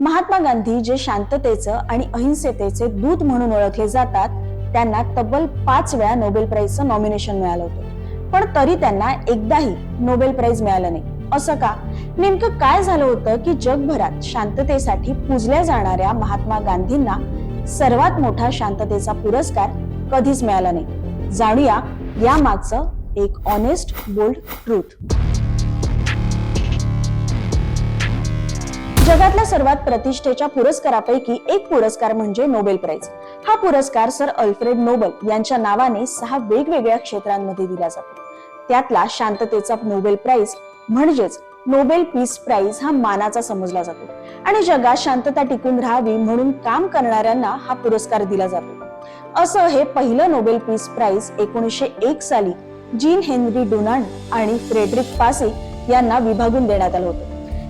महात्मा गांधी जे शांततेचं आणि अहिंसेतेचे दूत म्हणून ओळखले जातात त्यांना तब्बल पाच वेळा नोबेल प्राइजचं नॉमिनेशन मिळालं होतं. पण तरी त्यांना एकदाही नोबेल प्राइज मिळालं नाही. असं का? नेमकं काय झालं होतं की जगभरात शांततेसाठी पूजल्या जाणाऱ्या महात्मा गांधींना सर्वात मोठा शांततेचा पुरस्कार कधीच मिळाला नाही. जाणूया या मागचं एक ऑनेस्ट बोल्ड ट्रूथ जगातल्या सर्वात प्रतिष्ठेच्या पुरस्कारापैकी एक पुरस्कार म्हणजे नोबेल प्राइज. हा पुरस्कार सर अल्फ्रेड नोबल यांच्या नावाने सहा वेगवेगळ्या क्षेत्रांमध्ये दिला जातो. त्यातला शांततेचा नोबेल प्राइज म्हणजेच नोबेल पीस प्राइज हा मानाचा समजला जातो. आणि जगात शांतता टिकून राहावी म्हणून काम करणाऱ्यांना हा पुरस्कार दिला जातो. असं हे पहिलं नोबेल पीस प्राइज एकोणीसशे एक साली जीन हेनरी डोनाल्ड आणि फ्रेडरिक पासे यांना विभागून देण्यात आलं होतं.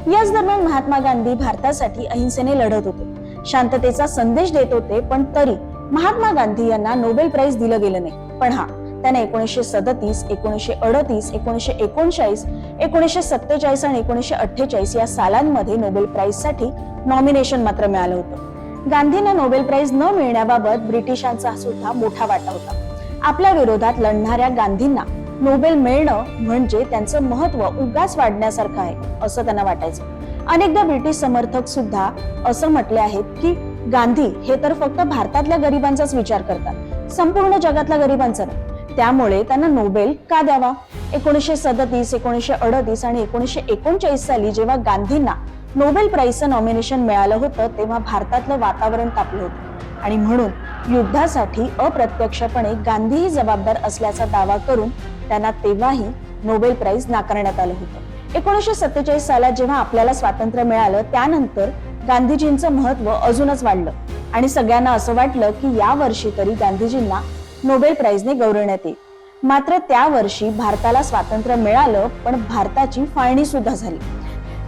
याच दरम्यान महात्मा गांधी भारतासाठी अहिंसेने लढत होते. शांततेचा संदेश देत होते पण तरी महात्मा गांधी यांना नोबेल प्राइज दिलं गेलं नाही. पण हा त्यांना एकोणीसशे सदतीस एकोणीसशे अडतीस एकोणीसशे एकोणचाळीस एकोणीसशे सत्तेचाळीस आणि एकोणीसशे अठ्ठेचाळीस या सालांमध्ये नोबेल प्राइजसाठी नॉमिनेशन मात्र मिळालं होतं. गांधींना नोबेल प्राइज न मिळण्याबाबत ब्रिटिशांचा सुद्धा मोठा वाटा होता. आपल्या विरोधात लढणाऱ्या गांधींना नोबेल मिळणं म्हणजे त्यांचं महत्त्व उगाच वाढण्यासारखं आहे असं त्यांना वाटायचं. अनेकदा ब्रिटिश समर्थक सुद्धा असं म्हटले आहेत की गांधी हे तर फक्त भारतातल्या गरिबांचाच विचार करतात संपूर्ण जगातल्या गरिबांचा नाही. त्यामुळे त्यांना नोबेल का द्यावा? एकोणीसशे सदतीस एकोणीसशे अडतीस आणि एकोणीसशे एकोणचाळीस साली जेव्हा गांधींना नोबेल प्राईजचं नॉमिनेशन मिळालं होतं तेव्हा भारतातलं वातावरण तापलं होतं. आणि म्हणून युद्धासाठी अप्रत्यक्षपणे गांधीही जबाबदार असल्याचा दावा करून त्यांना तेव्हाही नोबेल प्राइज नाकारण्यात आलं होतं. एकोणीसशे सत्तेचाळीस सालात जेव्हा आपल्याला स्वातंत्र्य मिळालं त्यानंतर गांधीजींचं महत्त्व अजूनच वाढलं. आणि सगळ्यांना असं वाटलं की या वर्षी तरी गांधीजींना नोबेल प्राइजने गौरवण्यात येईल. मात्र त्या वर्षी भारताला स्वातंत्र्य मिळालं पण भारताची फाळणी सुद्धा झाली.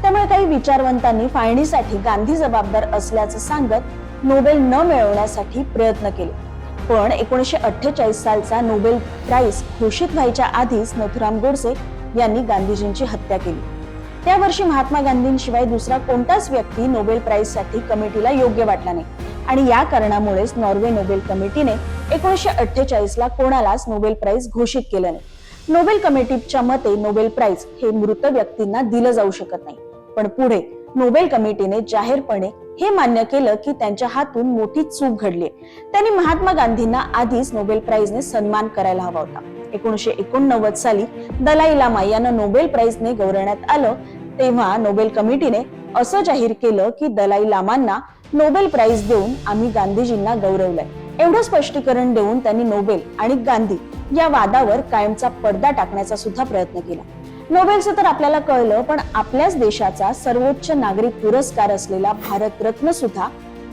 त्यामुळे काही विचारवंतांनी फाळणीसाठी गांधी जबाबदार असल्याचं सांगत नोबेल न मिळवण्यासाठी प्रयत्न केले. पण एकोणीसशे अठ्ठेचाळीस सालचा नोबेल प्राइज घोषित व्हायच्या आधीच नथुराम गोडसे यांनी गांधीजींची हत्या केली. त्या वर्षी महात्मा गांधींशिवाय दुसरा कोणताच व्यक्ती नोबेल प्राइजसाठी कमिटीला योग्य वाटला नाही. आणि या कारणामुळेच नॉर्वे नोबेल कमिटीने एकोणीसशे अठ्ठेचाळीस ला कोणालाच नोबेल प्राइज घोषित केलं नाही. नोबेल कमिटीच्या मते नोबेल प्राइज हे मृत व्यक्तींना दिलं जाऊ शकत नाही. पण पुढे नोबेल कमिटीने जाहीरपणे हे मान्य केलं की त्यांच्या हातून मोठी चूक घडली. त्यांनी महात्मा गांधींना आधीच नोबेल प्राइजने सन्मान करायला हवा होता. एकोणीशे एकोणनव्वद साली दलाई लामा यांना नोबेल प्राइजने गौरवण्यात आलं तेव्हा नोबेल कमिटीने असं जाहीर केलं की दलाई लामांना नोबेल प्राइज देऊन आम्ही गांधीजींना गौरवलंय. एवढं स्पष्टीकरण देऊन त्यांनी नोबेल आणि गांधी या वादावर कायमचा पडदा टाकण्याचा सुद्धा प्रयत्न केला. नोबेलचं तर आपल्याला कळलं पण आपल्याच देशाचा सर्वोच्च नागरिक पुरस्कार असलेला भारतरत्न सुद्धा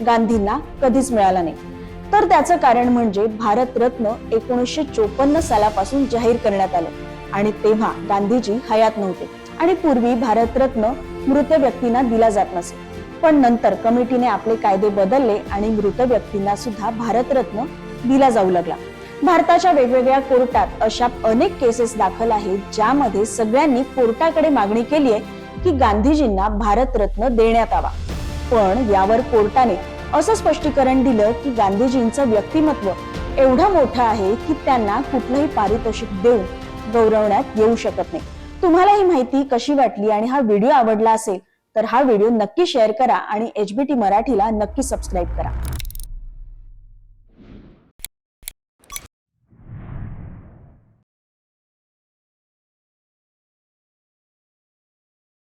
गांधींना कधीच मिळाला नाही. तर त्याचं कारण म्हणजे भारतरत्न एकोणीसशे चोपन्न सालापासून जाहीर करण्यात आलं आणि तेव्हा गांधीजी हयात नव्हते आणि पूर्वी भारतरत्न मृत व्यक्तींना दिला जात नसे. पण नंतर कमिटीने आपले कायदे बदलले आणि मृत व्यक्तींना सुद्धा भारतरत्न दिला जाऊ लागला. भारताच्या वेगवेगळ्या कोर्टात अशा अनेक केसेस दाखल आहेत ज्यामध्ये सगळ्यांनी कोर्टाकडे मागणी केली आहे की गांधीजींना भारतरत्न देण्यात आवा पण यावर कोर्टाने असं स्पष्टीकरण दिलं की गांधीजींचं व्यक्तिमत्व एवढं मोठं आहे की त्यांना कुठलंही पारितोषिक देऊन गौरवण्यात येऊ शकत नाही. तुम्हाला ही माहिती कशी वाटली आणि हा व्हिडिओ आवडला असेल तर हा व्हिडिओ नक्की शेअर करा आणि एचबीटी मराठीला नक्की सबस्क्राईब करा.